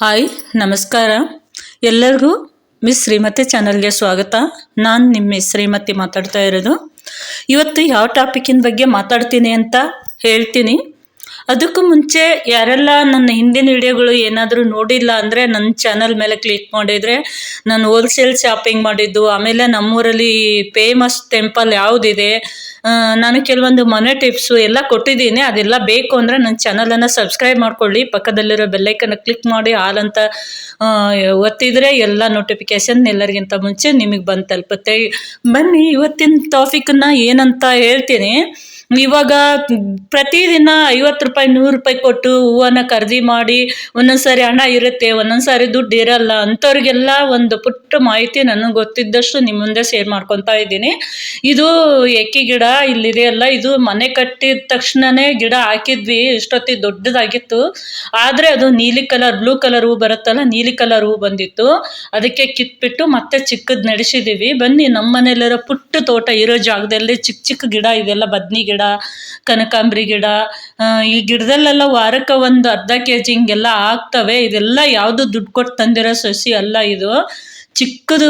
Hi, ನಮಸ್ಕಾರ. ಎಲ್ಲರಿಗೂ miss Shrimati ಚಾನಲ್ಗೆ ಸ್ವಾಗತ. ನಾನು ನಿಮ್ಮ ಶ್ರೀಮತಿ ಮಾತಾಡ್ತಾ ಇರೋದು. ಇವತ್ತು ಯಾವ ಟಾಪಿಕ್ಕಿನ ಬಗ್ಗೆ ಮಾತಾಡ್ತೀನಿ ಅಂತ ಹೇಳ್ತೀನಿ. ಅದಕ್ಕೂ ಮುಂಚೆ ಯಾರೆಲ್ಲ ನನ್ನ ಹಿಂದಿನ ವಿಡಿಯೋಗಳು ಏನಾದರೂ ನೋಡಿಲ್ಲ ಅಂದರೆ ನನ್ನ ಚಾನಲ್ ಮೇಲೆ ಕ್ಲಿಕ್ ಮಾಡಿದರೆ ನಾನು ಹೋಲ್ಸೇಲ್ ಶಾಪಿಂಗ್ ಮಾಡಿದ್ದು, ಆಮೇಲೆ ನಮ್ಮೂರಲ್ಲಿ ಫೇಮಸ್ ಟೆಂಪಲ್ ಯಾವುದಿದೆ ನಾನು ಕೆಲವೊಂದು ಮನೆ ಟಿಪ್ಸು ಎಲ್ಲ ಕೊಟ್ಟಿದ್ದೀನಿ, ಅದೆಲ್ಲ ಬೇಕು ಅಂದರೆ ನನ್ನ ಚಾನಲನ್ನು ಸಬ್ಸ್ಕ್ರೈಬ್ ಮಾಡ್ಕೊಳ್ಳಿ, ಪಕ್ಕದಲ್ಲಿರೋ ಬೆಲ್ಲೈಕನ್ನು ಕ್ಲಿಕ್ ಮಾಡಿ ಆಲ್ ಒತ್ತಿದರೆ ಎಲ್ಲ ನೋಟಿಫಿಕೇಶನ್ ಎಲ್ಲರಿಗಿಂತ ಮುಂಚೆ ನಿಮಗೆ ಬಂದು ತಲುಪುತ್ತೆ. ಬನ್ನಿ, ಇವತ್ತಿನ ಟಾಪಿಕನ್ನು ಏನಂತ ಹೇಳ್ತೀನಿ. ಇವಾಗ ಪ್ರತಿದಿನ ಐವತ್ತು ರೂಪಾಯಿ, ನೂರು ರೂಪಾಯಿ ಕೊಟ್ಟು ಹೂವನ್ನ ಖರೀದಿ ಮಾಡಿ ಒಂದೊಂದು ಸಾರಿ ಹಣ ಇರುತ್ತೆ ಒಂದೊಂದು ಸಾರಿ ದುಡ್ಡು ಇರಲ್ಲ ಅಂಥವ್ರಿಗೆಲ್ಲ ಒಂದು ಪುಟ್ಟ ಮಾಹಿತಿ ನನಗೆ ಗೊತ್ತಿದ್ದಷ್ಟು ನಿಮ್ಮ ಮುಂದೆ ಶೇರ್ ಮಾಡ್ಕೊತಾ ಇದ್ದೀನಿ. ಇದು ಎಕ್ಕಿ ಗಿಡ ಇಲ್ಲಿದೆಯಲ್ಲ ಇದು ಮನೆ ಕಟ್ಟಿದ ತಕ್ಷಣನೇ ಗಿಡ ಹಾಕಿದ್ವಿ, ಇಷ್ಟೊತ್ತಿ ದೊಡ್ಡದಾಗಿತ್ತು. ಆದರೆ ಅದು ನೀಲಿ ಕಲರ್, ಬ್ಲೂ ಕಲರ್ ಹೂ ಬರುತ್ತಲ್ಲ, ನೀಲಿ ಕಲರ್ ಹೂ ಬಂದಿತ್ತು. ಅದಕ್ಕೆ ಕಿತ್ಬಿಟ್ಟು ಮತ್ತೆ ಚಿಕ್ಕದ್ ನಡೆಸಿದ್ದೀವಿ ಬನ್ನಿ ನಮ್ಮ ಮನೇಲಿರೋ ಪುಟ್ಟ ತೋಟ ಇರೋ ಜಾಗದಲ್ಲಿ ಚಿಕ್ಕ ಚಿಕ್ಕ ಗಿಡ ಇದೆಲ್ಲ ಬದ್ನಿ ಗಿಡ, ಕನಕಾಂಬರಿ ಗಿಡ ಈ ಗಿಡದಲ್ಲೆಲ್ಲ ವಾರಕ್ಕೆ ಒಂದು ಅರ್ಧ ಕೆ ಜಿ ಹಿಂಗೆಲ್ಲ ಆಗ್ತವೆ. ಇದೆಲ್ಲ ಯಾವುದು ದುಡ್ಡು ಕೊಟ್ಟು ತಂದಿರೋ ಸಸಿ ಅಲ್ಲ ಇದು. ಚಿಕ್ಕದು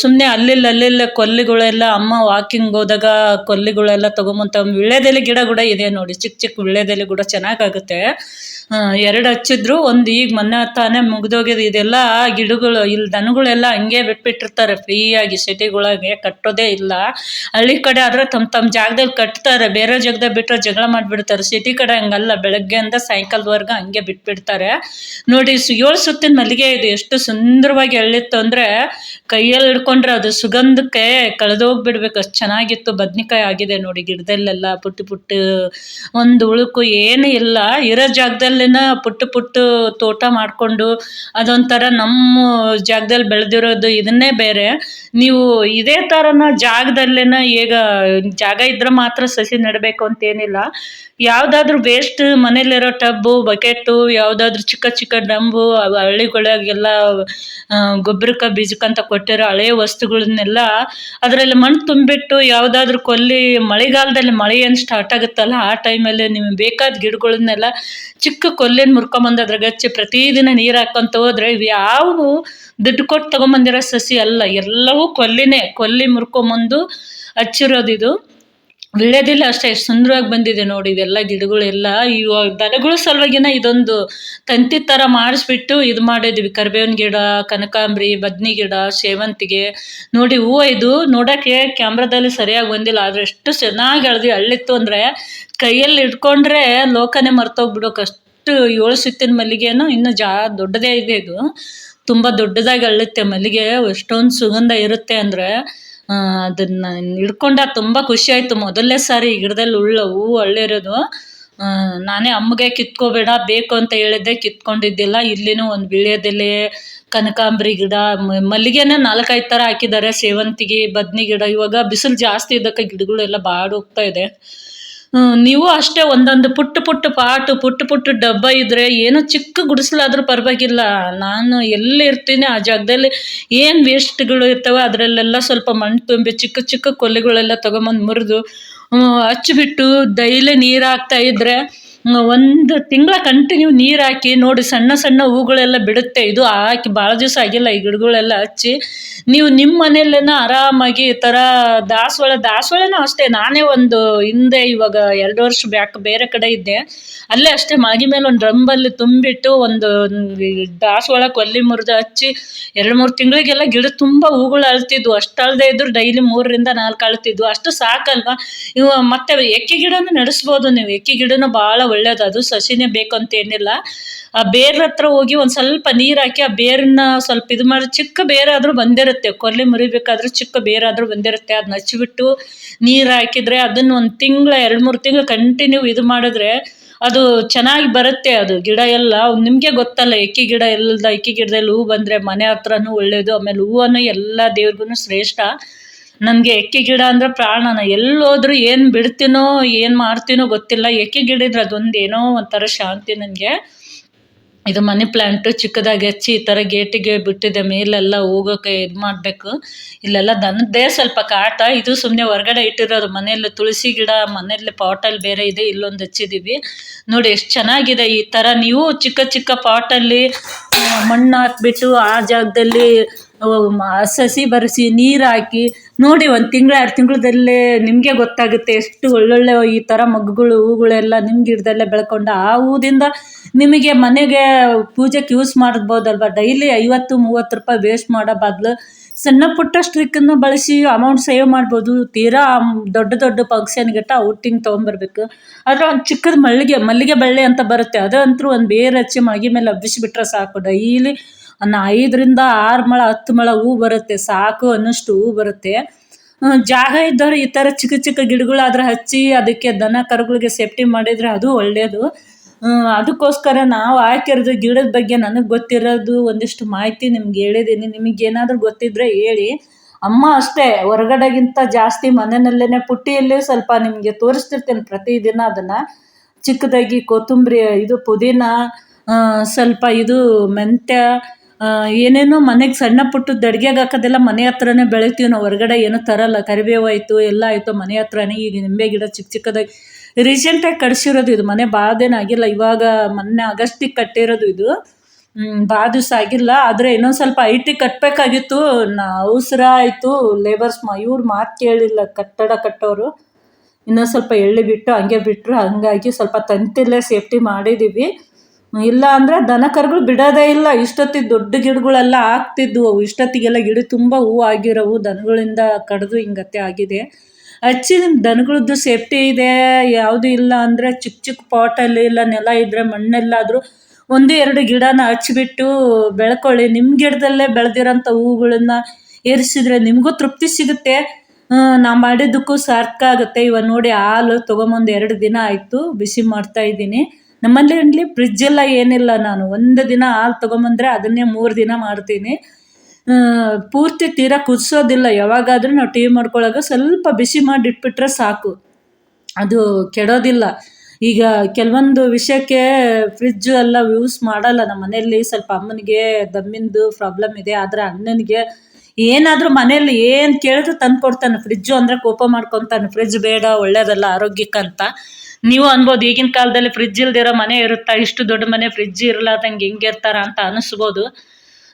ಸುಮ್ಮನೆ ಅಲ್ಲಿಲ್ಲ ಅಲ್ಲಿಲ್ಲ ಕೊಲ್ಲಿಗಳೆಲ್ಲ, ಅಮ್ಮ ವಾಕಿಂಗ್ ಹೋದಾಗ ಕೊಲ್ಲಿಗಳೆಲ್ಲ ತಗೊಂಬಂತ ವಿಳ್ಯದೆಲೆ ಗಿಡ ಕೂಡ ಇದೆ ನೋಡಿ. ಚಿಕ್ಕ ಚಿಕ್ಕ ವಿಳ್ಯದೆಲೆ ಕೂಡ ಚೆನ್ನಾಗಾಗುತ್ತೆ. ಎರಡು ಹಚ್ಚಿದ್ರು, ಒಂದು ಈಗ ಮೊನ್ನೆ ತಾನೇ ಮುಗ್ದೋಗಿದೆ. ಇದೆಲ್ಲ ಗಿಡಗಳು, ಇಲ್ಲಿ ದನಗಳೆಲ್ಲ ಹಂಗೆ ಬಿಟ್ಬಿಟ್ಟಿರ್ತಾರೆ. ಫ್ರೀಯಾಗಿ ಸಿಟಿಗಳಿಗೆ ಕಟ್ಟೋದೇ ಇಲ್ಲ. ಹಳ್ಳಿ ಕಡೆ ಆದ್ರೆ ತಮ್ಮ ತಮ್ಮ ಜಾಗದಲ್ಲಿ ಕಟ್ತಾರೆ. ಬೇರೆ ಜಾಗದಾಗ ಬಿಟ್ಟರೆ ಜಗಳ ಮಾಡಿಬಿಡ್ತಾರೆ. ಸಿಟಿ ಕಡೆ ಹಂಗಲ್ಲ. ಬೆಳಗ್ಗೆಯಿಂದ ಸಾಯಂಕಾಲದವರೆಗೂ ಹಂಗೆ ಬಿಟ್ಬಿಡ್ತಾರೆ. ನೋಡಿ, ಏಳು ಸುತ್ತಿನ ಮಲ್ಲಿಗೆ ಇದು. ಎಷ್ಟು ಸುಂದರವಾಗಿ ಎಳ್ಳಿತ್ತು ಅಂದರೆ ಕೈಯಲ್ಲಿ ಹಿಡ್ಕೊಂಡ್ರೆ ಅದು ಸುಗಂಧಕ್ಕೆ ಕಳೆದೋಗ್ಬಿಡ್ಬೇಕು. ಅಷ್ಟು ಚೆನ್ನಾಗಿತ್ತು. ಬದ್ನಿಕಾಯಿ ಆಗಿದೆ ನೋಡಿ ಗಿಡದಲ್ಲೆಲ್ಲ. ಪುಟ್ಟು ಪುಟ್ಟು ಒಂದು ಉಳುಕು ಏನು ಇಲ್ಲ. ಇರೋ ಜಾಗದಲ್ಲಿನ ಪುಟ್ಟು ಪುಟ್ಟು ತೋಟ ಮಾಡಿಕೊಂಡು ಅದೊಂಥರ ನಮ್ಮ ಜಾಗದಲ್ಲಿ ಬೆಳೆದಿರೋದು ಇದನ್ನೇ ಬೇರೆ. ನೀವು ಇದೇ ಥರನ ಜಾಗದಲ್ಲೇನ ಈಗ ಜಾಗ ಇದ್ರೆ ಮಾತ್ರ ಸಸಿ ನೆಡಬೇಕು ಅಂತೇನಿಲ್ಲ ಯಾವುದಾದ್ರೂ ವೇಸ್ಟ್ ಮನೇಲಿರೋ ಟಬ್ಬು ಬಕೆಟು ಯಾವುದಾದ್ರೂ ಚಿಕ್ಕ ಚಿಕ್ಕ ಡಂಬು ಹಳ್ಳಿಗಳಾಗೆಲ್ಲ ಗೊಬ್ಬರಕ್ಕೆ ಬೀಜಕ್ಕಂತ ಕೊಟ್ಟಿರೋ ಹಳೆ ವಸ್ತುಗಳನ್ನೆಲ್ಲ ಅದರಲ್ಲಿ ಮಣ್ಣು ತುಂಬಿಟ್ಟು ಯಾವುದಾದ್ರೂ ಕೊಲ್ಲಿ, ಮಳೆಗಾಲದಲ್ಲಿ ಮಳೆ ಏನು ಸ್ಟಾರ್ಟ್ ಆಗುತ್ತಲ್ಲ, ಆ ಟೈಮಲ್ಲಿ ನಿಮಗೆ ಬೇಕಾದ ಗಿಡಗಳನ್ನೆಲ್ಲ ಚಿಕ್ಕ ಕೊಲ್ಲಿನ ಮುರ್ಕೊಂಬಂದು ಅದ್ರಾಗ ಪ್ರತಿದಿನ ನೀರು ಹಾಕ್ಕೊಂತ ಹೋದ್ರೆ ಇವು ಯಾವು ದುಡ್ಡು ಕೊಟ್ಟು ತೊಗೊಂಬಂದಿರೋ ಸಸಿ ಅಲ್ಲ, ಎಲ್ಲವೂ ಕೊಲ್ಲಿನೇ, ಕೊಲ್ಲಿ ಮುರ್ಕೊಂಬಂದು ಹಚ್ಚಿರೋದಿದು ವಿಳ್ಯದೆಲೆ ಅಷ್ಟೇ, ಎಷ್ಟು ಸುಂದರವಾಗಿ ಬಂದಿದೆ ನೋಡಿ ಇವೆಲ್ಲ ಗಿಡಗಳೆಲ್ಲ. ಇವಾಗ ದನಗಳ ಸಲುವಾಗಿನ ಇದೊಂದು ತಂತಿ ಥರ ಮಾಡಿಸ್ಬಿಟ್ಟು ಇದು ಮಾಡಿದ್ವಿ. ಕರಿಬೇವಿನ ಗಿಡ, ಕನಕಾಂಬ್ರಿ, ಬದ್ನಿ ಗಿಡ, ಸೇವಂತಿಗೆ. ನೋಡಿ ಹೂವು ಇದು ನೋಡೋಕ್ಕೆ ಕ್ಯಾಮ್ರಾದಲ್ಲಿ ಸರಿಯಾಗಿ ಬಂದಿಲ್ಲ. ಆದರೆ ಎಷ್ಟು ಚೆನ್ನಾಗಿ ಎಳ್ದು ಅಳ್ಳಿತ್ತು ಅಂದರೆ ಕೈಯಲ್ಲಿ ಇಟ್ಕೊಂಡ್ರೆ ಲೋಕನೇ ಮರ್ತೋಗ್ಬಿಡೋಕೆ ಅಷ್ಟು ಏಳು ಸುತ್ತಿನ ಮಲ್ಲಿಗೆನೂ ಇನ್ನೂ ಜಾ ದೊಡ್ಡದೇ ಇದೆ ಇದು. ತುಂಬ ದೊಡ್ಡದಾಗಿ ಅಳ್ಳುತ್ತೆ ಮಲ್ಲಿಗೆ. ಎಷ್ಟೊಂದು ಸುಗಂಧ ಇರುತ್ತೆ ಅಂದರೆ ಅದನ್ನು ಹಿಡ್ಕೊಂಡ ತುಂಬ ಖುಷಿ ಆಯ್ತು. ಮೊದಲನೇ ಸಾರಿ ಗಿಡದಲ್ಲಿ ಉಳ್ಳ ಹೂವು ಅಳ್ಳಿರೋದು. ಆ, ನಾನೇ ಅಮ್ಮಗೆ ಕಿತ್ಕೋಬೇಡ ಬೇಕು ಅಂತ ಹೇಳಿದ್ದೆ ಕಿತ್ಕೊಂಡಿದ್ದಿಲ್ಲ. ಇಲ್ಲಿನೂ ಒಂದು ವೀಳ್ಯದೆಲೆ ಕನಕಾಂಬರಿ ಗಿಡ ಮಲ್ಲಿಗೆನೇ ನಾಲ್ಕೈದು ಥರ ಹಾಕಿದ್ದಾರೆ. ಸೇವಂತಿಗೆ ಬದ್ನಿ ಗಿಡ ಇವಾಗ ಬಿಸಿಲು ಜಾಸ್ತಿ ಇದ್ದಕ್ಕೆ ಗಿಡಗಳೆಲ್ಲ ಬಾಡಿ ಹೋಗ್ತಾ ಇದೆ. ನೀವು ಅಷ್ಟೇ ಒಂದೊಂದು ಪುಟ್ಟ ಪುಟ್ಟ ಪಾಟು ಪುಟ್ಟ ಪುಟ್ಟ ಡಬ್ಬ ಇದ್ರೆ ಏನು ಚಿಕ್ಕ ಗುಡಿಸ್ಲಾದ್ರೂ ಪರವಾಗಿಲ್ಲ. ನಾನು ಎಲ್ಲಿ ಇರ್ತೀನಿ ಆ ಜಾಗದಲ್ಲಿ? ಏನು ವೇಸ್ಟ್ಗಳು ಇರ್ತವೆ ಅದರಲ್ಲೆಲ್ಲ ಸ್ವಲ್ಪ ಮಣ್ಣು ತುಂಬಿ ಚಿಕ್ಕ ಚಿಕ್ಕ ಕೊಲೆಗಳೆಲ್ಲ ತೊಗೊಂಬಂದು ಮುರಿದು ಹಚ್ಚಿಬಿಟ್ಟು ಡೈಲಿ ನೀರು ಹಾಕ್ತಾ ಹ್ಮ್, ಒಂದು ತಿಂಗಳ ಕಂಟಿನ್ಯೂ ನೀರು ಹಾಕಿ, ನೋಡಿ ಸಣ್ಣ ಸಣ್ಣ ಹೂಗಳೆಲ್ಲ ಬಿಡುತ್ತೆ. ಇದು ಹಾಕಿ ಭಾಳ ದಿವಸ ಆಗಿಲ್ಲ ಈ ಗಿಡಗಳೆಲ್ಲ ಹಚ್ಚಿ. ನೀವು ನಿಮ್ಮ ಮನೆಯಲ್ಲೇನ ಆರಾಮಾಗಿ ಈ ಥರ ದಾಸವಾಳ, ದಾಸವಾಳನೂ ಅಷ್ಟೇ, ನಾನೇ ಒಂದು ಹಿಂದೆ ಇವಾಗ ಎರಡು ವರ್ಷ ಬ್ಯಾಕ್ ಬೇರೆ ಕಡೆ ಇದ್ದೆ. ಅಲ್ಲೇ ಅಷ್ಟೇ ಮಾಗಿ ಮೇಲೆ ಒಂದು ಡ್ರಮ್ಮಲ್ಲಿ ತುಂಬಿಟ್ಟು ಒಂದು ದಾಸವಾಳ ಕೊಲ್ಲಿ ಮುರಿದು ಹಚ್ಚಿ, ಎರಡು ಮೂರು ತಿಂಗಳಿಗೆಲ್ಲ ಗಿಡ ತುಂಬ ಹೂಗಳು ಅಳ್ತಿದ್ವು. ಅಷ್ಟು ಅಳದೆ ಇದ್ರು ಡೈಲಿ ಮೂರರಿಂದ ನಾಲ್ಕು ಅಳ್ತಿದ್ವು. ಅಷ್ಟು ಸಾಕಲ್ವಾ? ಇವು ಮತ್ತೆ ಎಕ್ಕಿ ಗಿಡನೂ ನಡೆಸ್ಬೋದು ನೀವು. ಎಕ್ಕಿ ಗಿಡನೂ ಭಾಳ ಒಳ್ಳೇದು ಅದು ಸಸಿನೇ ಬೇಕು ಅಂತ ಏನಿಲ್ಲ. ಆ ಬೇರ್ ಹತ್ರ ಹೋಗಿ ಒಂದು ಸ್ವಲ್ಪ ನೀರು ಹಾಕಿ ಆ ಬೇರನ್ನ ಸ್ವಲ್ಪ ಇದು ಮಾಡಿ, ಚಿಕ್ಕ ಬೇರಾದರೂ ಬಂದಿರುತ್ತೆ. ಕೊಲ್ಲಿ ಮುರಿಬೇಕಾದ್ರೂ ಚಿಕ್ಕ ಬೇರಾದರೂ ಬಂದಿರುತ್ತೆ. ಅದನ್ನ ಹಚ್ಚಿಬಿಟ್ಟು ನೀರು ಹಾಕಿದ್ರೆ ಅದನ್ನು ಒಂದು ತಿಂಗಳ, ಎರಡು ಮೂರು ತಿಂಗಳು ಕಂಟಿನ್ಯೂ ಇದು ಮಾಡಿದ್ರೆ ಅದು ಚೆನ್ನಾಗಿ ಬರುತ್ತೆ ಅದು ಗಿಡ ಎಲ್ಲ. ನಿಮಗೆ ಗೊತ್ತಲ್ಲ ಎಕ್ಕಿ ಗಿಡ ಎಲ್ಲದ ಎಕ್ಕಿ ಗಿಡದಲ್ಲಿ ಹೂ ಬಂದರೆ ಮನೆ ಹತ್ರನೂ ಒಳ್ಳೆಯದು ಆಮೇಲೆ ಹೂವನ್ನು ಎಲ್ಲ ದೇವ್ರಿಗೂ ಶ್ರೇಷ್ಠ. ನನಗೆ ಎಕ್ಕೆ ಗಿಡ ಅಂದರೆ ಪ್ರಾಣನ ಎಲ್ಲೋದ್ರೂ ಏನು ಬಿಡ್ತೀನೋ, ಏನು ಮಾಡ್ತೀನೋ ಗೊತ್ತಿಲ್ಲ. ಎಕ್ಕೆ ಗಿಡ ಇದ್ರೆ ಅದೊಂದು ಏನೋ ಒಂಥರ ಶಾಂತಿ ನನಗೆ. ಇದು ಮನಿ ಪ್ಲಾಂಟ್ ಚಿಕ್ಕದಾಗಿ ಹಚ್ಚಿ ಈ ಥರ ಗೇಟಿಗೆ ಬಿಟ್ಟಿದೆ, ಮೇಲೆಲ್ಲ ಹೋಗೋಕೆ ಇದು ಮಾಡಬೇಕು. ಇಲ್ಲೆಲ್ಲ ದನದ್ದೇ ಸ್ವಲ್ಪ ಕಾಟ. ಇದು ಸುಮ್ಮನೆ ಹೊರಗಡೆ ಇಟ್ಟಿರೋದು. ಮನೆಯಲ್ಲಿ ತುಳಸಿ ಗಿಡ, ಮನೆಯಲ್ಲಿ ಪಾಟಲ್ಲಿ ಬೇರೆ ಇದೆ, ಇಲ್ಲೊಂದು ಹಚ್ಚಿದ್ದೀವಿ ನೋಡಿ ಎಷ್ಟು ಚೆನ್ನಾಗಿದೆ ಈ ಥರ ನೀವು ಚಿಕ್ಕ ಚಿಕ್ಕ ಪಾಟಲ್ಲಿ ಮಣ್ಣು ಹಾಕ್ಬಿಟ್ಟು ಆ ಜಾಗದಲ್ಲಿ ಸಸಿ ಬರೆಸಿ ನೀರು ಹಾಕಿ, ನೋಡಿ ಒಂದು ತಿಂಗಳು, ಎರಡು ತಿಂಗಳದಲ್ಲೇ ನಿಮಗೆ ಗೊತ್ತಾಗುತ್ತೆ ಎಷ್ಟು ಒಳ್ಳೊಳ್ಳೆ ಈ ಥರ ಮಗ್ಗುಗಳು ಹೂಗಳೆಲ್ಲ ನಿಮ್ಮ ಗಿಡದಲ್ಲೇ ಬೆಳ್ಕೊಂಡು ಆ ಹೂದಿಂದ ನಿಮಗೆ ಮನೆಗೆ ಪೂಜೆಗೆ ಯೂಸ್ ಮಾಡ್ಬೋದಲ್ವ? ಡೈಲಿ ಐವತ್ತು, ಮೂವತ್ತು ರೂಪಾಯಿ ವೇಸ್ಟ್ ಮಾಡೋ ಬದಲು ಸಣ್ಣ ಪುಟ್ಟ ಸ್ಟ್ರಿಕ್ಕನ್ನು ಬಳಸಿ ಅಮೌಂಟ್ ಸೇವ್ ಮಾಡ್ಬೋದು. ತೀರಾ ದೊಡ್ಡ ದೊಡ್ಡ ಫಂಕ್ಷನ್ಗಿಟ್ಟ ಔಟಿಂಗ್ ತೊಗೊಂಬರ್ಬೇಕು ಆದರೆ ಒಂದು ಚಿಕ್ಕದ ಮಲ್ಲಿಗೆ ಮಲ್ಲಿಗೆ ಬಳ್ಳಿ ಅಂತ ಬರುತ್ತೆ. ಅದಂತೂ ಒಂದು ಬೇರೆ ಹಚ್ಚಿ ಮಗಿ ಮೇಲೆ ಹಬ್ಬಿಸಿಬಿಟ್ರೆ ಸಾಕು. ಡೈಲಿ ಒಂದು ಐದರಿಂದ ಆರು ಮೊಳ, ಹತ್ತು ಮೊಳ ಹೂ ಬರುತ್ತೆ, ಸಾಕು ಅನ್ನೋಷ್ಟು ಹೂ ಬರುತ್ತೆ. ಜಾಗ ಇದ್ದವ್ರು ಈ ಥರ ಚಿಕ್ಕ ಚಿಕ್ಕ ಗಿಡಗಳಾದ್ರೆ ಹಚ್ಚಿ ಅದಕ್ಕೆ ದನ ಕರುಗಳಿಗೆ ಸೇಫ್ಟಿ ಮಾಡಿದರೆ ಅದು ಒಳ್ಳೆಯದು ಅದಕ್ಕೋಸ್ಕರ ನಾವು ಹಾಕಿರೋದು ಗಿಡದ ಬಗ್ಗೆ ನನಗೆ ಗೊತ್ತಿರೋದು ಒಂದಿಷ್ಟು ಮಾಹಿತಿ ನಿಮ್ಗೆ ಹೇಳಿದ್ದೀನಿ. ನಿಮಗೆ ಏನಾದರೂ ಗೊತ್ತಿದ್ರೆ ಹೇಳಿ. ಅಮ್ಮ ಅಷ್ಟೇ, ಹೊರಗಡೆಗಿಂತ ಜಾಸ್ತಿ ಮನೆಯಲ್ಲೇ ಪುಟ್ಟಿಯಲ್ಲಿ ಸ್ವಲ್ಪ ನಿಮಗೆ ತೋರಿಸ್ತಿರ್ತೇನೆ ಪ್ರತಿದಿನ ಅದನ್ನು. ಚಿಕ್ಕದಾಗಿ ಕೊತ್ತಂಬರಿ, ಇದು ಪುದೀನ ಸ್ವಲ್ಪ ಇದು ಮೆಂತ್ಯ ಏನೇನೋ ಮನೆಗೆ ಸಣ್ಣ ಪುಟ್ಟದ್ದು ಅಡುಗೆಗೆ ಹಾಕೋದೆಲ್ಲ ಮನೆ ಹತ್ರನೇ ಬೆಳಿತೀವಿ. ನಾವು ಹೊರಗಡೆ ಏನೂ ತರಲ್ಲ. ಕರಿಬೇವು ಆಯಿತು, ಎಲ್ಲ ಆಯಿತು ಮನೆ ಹತ್ರನೇ. ಈಗ ನಿಂಬೆ ಗಿಡ ಚಿಕ್ಕ ಚಿಕ್ಕದಾಗಿ ರೀಸೆಂಟಾಗಿ ಕಟ್ಸಿರೋದು ಇದು. ಮನೆ ಭಾಳ ಆಗಿಲ್ಲ. ಇವಾಗ ಮೊನ್ನೆ ಆಗಸ್ಟಿಗೆ ಕಟ್ಟಿರೋದು ಇದು. ಭಾಳ ದಿವಸ ಆಗಿಲ್ಲ. ಆದರೆ ಇನ್ನೊಂದು ಸ್ವಲ್ಪ ಐಟಿ ಕಟ್ಟಬೇಕಾಗಿತ್ತು ನಾ ಅವಸರ ಆಯಿತು. ಲೇಬರ್ಸ್ ಮಾ, ಇವ್ರು ಮಾತು ಕೇಳಿಲ್ಲ. ಕಟ್ಟಡ ಕಟ್ಟೋರು. ಇನ್ನೊಂದು ಸ್ವಲ್ಪ ಎಳ್ಳಿ ಬಿಟ್ಟು ಹಂಗೆ ಬಿಟ್ಟರು ಹಂಗಾಗಿ ಸ್ವಲ್ಪ ತಂತಿಲ್ಲೇ ಸೇಫ್ಟಿ ಮಾಡಿದ್ದೀವಿ ಇಲ್ಲ ಅಂದರೆ ದನ ಕರುಗಳು ಬಿಡೋದೇ ಇಲ್ಲ. ಇಷ್ಟೊತ್ತಿಗೆ ದೊಡ್ಡ ಗಿಡಗಳೆಲ್ಲ ಆಗ್ತಿದ್ವು. ಅವು ಇಷ್ಟೊತ್ತಿಗೆಲ್ಲ ಗಿಡ ತುಂಬ ಹೂವು ಆಗಿರೋವು. ದನಗಳಿಂದ ಕಡಿದು ಹಿಂಗತ್ತೆ ಆಗಿದೆ. ಹಚ್ಚಿ ದನಗಳದ್ದು ಸೇಫ್ಟಿ ಇದೆ, ಯಾವುದು ಇಲ್ಲ ಅಂದರೆ ಚಿಕ್ಕ ಚಿಕ್ಕ ಪಾಟಲ್ಲಿ ಇಲ್ಲ, ನೆಲ ಇದ್ದರೆ ಮಣ್ಣೆಲ್ಲಾದರೂ ಒಂದು ಎರಡು ಗಿಡನ ಹಚ್ಚಿಬಿಟ್ಟು ಬೆಳ್ಕೊಳ್ಳಿ. ನಿಮ್ಮ ಗಿಡದಲ್ಲೇ ಬೆಳೆದಿರೋಂಥ ಹೂಗಳನ್ನ ಏರಿಸಿದ್ರೆ ನಿಮಗೂ ತೃಪ್ತಿ ಸಿಗುತ್ತೆ. ನಾ ಮಾಡಿದ್ದಕ್ಕೂ ಸಾರ್ಥಕ ಆಗುತ್ತೆ. ಇವಾಗ ನೋಡಿ ಹಾಲು ತೊಗೊಂಬಂದು ಎರಡು ದಿನ ಆಯಿತು. ಬಿಸಿ ಮಾಡ್ತಾ ಇದ್ದೀನಿ. ನಮ್ಮಲ್ಲಿ ಫ್ರಿಜ್ ಎಲ್ಲ ಏನಿಲ್ಲ ನಾನು. ಒಂದು ದಿನ ಹಾಲು ತೊಗೊಂಬಂದ್ರೆ ಅದನ್ನೇ ಮೂರು ದಿನ ಮಾಡ್ತೀನಿ. ಪೂರ್ತಿ ತೀರಾ ಕುದಿಸೋದಿಲ್ಲ. ಯಾವಾಗಾದರೂ ನಾವು ಟೀ ಮಾಡ್ಕೊಳ್ಳೋವಾಗ ಸ್ವಲ್ಪ ಬಿಸಿ ಮಾಡಿಟ್ಬಿಟ್ರೆ ಸಾಕು. ಅದು ಕೆಡೋದಿಲ್ಲ. ಈಗ ಕೆಲವೊಂದು ವಿಷಯಕ್ಕೆ ಫ್ರಿಜ್ ಎಲ್ಲ ಯೂಸ್ ಮಾಡಲ್ಲ. ನಮ್ಮ ಮನೆಯಲ್ಲಿ ಸ್ವಲ್ಪ ಅಮ್ಮನಿಗೆ, ದಮ್ಮಿಂದು ಪ್ರಾಬ್ಲಮ್ ಇದೆ. ಆದರೆ ಅಣ್ಣನಿಗೆ ಏನಾದರೂ ಮನೆಯಲ್ಲಿ ಏನು ಕೇಳಿದ್ರು ತಂದು ಕೊಡ್ತಾನೆ. ಫ್ರಿಜ್ಜು ಅಂದರೆ ಕೋಪ ಮಾಡ್ಕೊತಾನೆ. ಫ್ರಿಜ್ ಬೇಡ, ಒಳ್ಳೇದಲ್ಲ, ಆರೋಗ್ಯಕ್ಕಂತ. ನೀವು ಅನ್ಬೋದು, ಈಗಿನ ಕಾಲದಲ್ಲಿ ಫ್ರಿಜ್ ಇಲ್ದಿರೋ ಮನೆ ಇರುತ್ತಾ? ಇಷ್ಟು ದೊಡ್ಡ ಮನೆ ಫ್ರಿಜ್ ಇರ್ಲಾರ್ದಂಗೆ ಹೆಂಗೆ ಇರ್ತಾರ ಅಂತ ಅನಿಸ್ಬೋದು.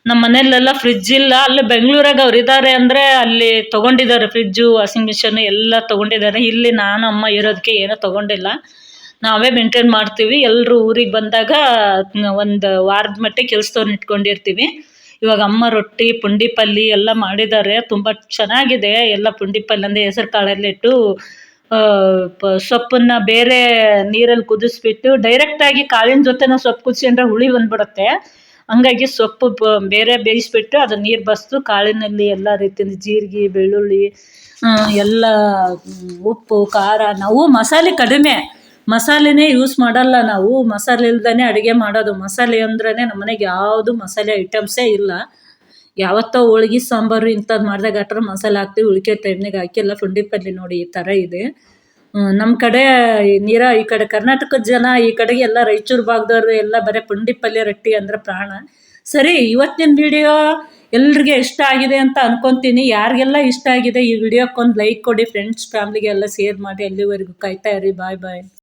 ನಮ್ಮ ಮನೆಯಲ್ಲೆಲ್ಲ ಫ್ರಿಜ್ ಇಲ್ಲ. ಅಲ್ಲಿ ಬೆಂಗಳೂರಾಗ ಅವ್ರು ಇದ್ದಾರೆ ಅಂದರೆ ಅಲ್ಲಿ ತೊಗೊಂಡಿದ್ದಾರೆ. ಫ್ರಿಜ್ಜು ವಾಷಿಂಗ್ ಮಿಷನ್ ಎಲ್ಲ ತೊಗೊಂಡಿದ್ದಾರೆ. ಇಲ್ಲಿ ನಾನು, ಅಮ್ಮ ಇರೋದಕ್ಕೆ ಏನೂ ತೊಗೊಂಡಿಲ್ಲ. ನಾವೇ ಮೇಂಟೈನ್ ಮಾಡ್ತೀವಿ. ಎಲ್ಲರೂ ಊರಿಗೆ ಬಂದಾಗ ಒಂದು ವಾರದ ಮಟ್ಟಿಗೆ ಕೆಲಸದವ್ರನ್ನ ಇಟ್ಕೊಂಡಿರ್ತೀವಿ. ಇವಾಗ ಅಮ್ಮ ರೊಟ್ಟಿ, ಪುಂಡಿ ಪಲ್ಯ ಎಲ್ಲ ಮಾಡಿದ್ದಾರೆ. ತುಂಬ ಚೆನ್ನಾಗಿದೆ. ಎಲ್ಲ ಪುಂಡಿ ಪಲ್ಯ ಅಂದರೆ ಹೆಸರು ಕಾಳಲ್ಲಿಟ್ಟು ಸೊಪ್ಪನ್ನ ಬೇರೆ ನೀರಲ್ಲಿ ಕುದಿಸ್ಬಿಟ್ಟು ಡೈರೆಕ್ಟಾಗಿ ಕಾಳಿನ ಜೊತೆನ ಸೊಪ್ಪು ಕುದಿಸ್ಕೊಂಡ್ರೆ ಹುಳಿ ಬಂದ್ಬಿಡುತ್ತೆ. ಹಂಗಾಗಿ ಸೊಪ್ಪು ಬೇರೆ ಬೇಯಿಸ್ಬಿಟ್ಟು ಅದು ನೀರು ಬಸ್ದು ಕಾಳಿನಲ್ಲಿ ಎಲ್ಲ ರೀತಿಯಿಂದ ಜೀರಿಗೆ, ಬೆಳ್ಳುಳ್ಳಿ ಎಲ್ಲ ಉಪ್ಪು, ಖಾರ, ನಾವು ಮಸಾಲೆ ಕಡಿಮೆ. ಮಸಾಲೆನೇ ಯೂಸ್ ಮಾಡಲ್ಲ ನಾವು. ಮಸಾಲೆ ಇಲ್ದೇ ಅಡುಗೆ ಮಾಡೋದು. ಮಸಾಲೆ ಅಂದ್ರೆ ನಮ್ಮ ಮನೆಗೆ ಯಾವುದು ಮಸಾಲೆ ಐಟಮ್ಸೇ ಇಲ್ಲ. ಯಾವತ್ತೋ ಹೋಳ್ಗೆ, ಸಾಂಬಾರು ಇಂಥದ್ದು ಮಾಡಿದಾಗ ಅಟ್ರ ಮಸಾಲೆ ಹಾಕ್ತೀವಿ. ಉಳಿಕೆ ಟೈಮ್ನಾಗ ಹಾಕಿ ಎಲ್ಲ ಪುಂಡಿ ಪಲ್ಯ ನೋಡಿ ಈ ಥರ ಇದೆ. ನಮ್ಮ ಕಡೆ ನೀರ ಈ ಕಡೆ ಕರ್ನಾಟಕದ ಜನ ಈ ಕಡೆಗೆ ಎಲ್ಲ ರಾಯಚೂರು ಭಾಗದವ್ರು ಎಲ್ಲ ಬರೀ ಪುಂಡಿ ಪಲ್ಯ ರೊಟ್ಟಿ ಅಂದ್ರೆ ಪ್ರಾಣ. ಸರಿ, ಇವತ್ತಿನ ವಿಡಿಯೋ ಎಲ್ರಿಗೆ ಇಷ್ಟ ಆಗಿದೆ ಅಂತ ಅನ್ಕೊಂತೀನಿ. ಯಾರಿಗೆಲ್ಲ ಇಷ್ಟ ಆಗಿದೆ ಈ ವಿಡಿಯೋಕ್ಕೊಂದು ಲೈಕ್ ಕೊಡಿ. ಫ್ರೆಂಡ್ಸ್ ಫ್ಯಾಮ್ಲಿಗೆ ಎಲ್ಲ ಶೇರ್ ಮಾಡಿ. ಅಲ್ಲಿವರೆಗೂ ಕಾಯ್ತಾ ಇರಿ. ಬಾಯ್ ಬಾಯ್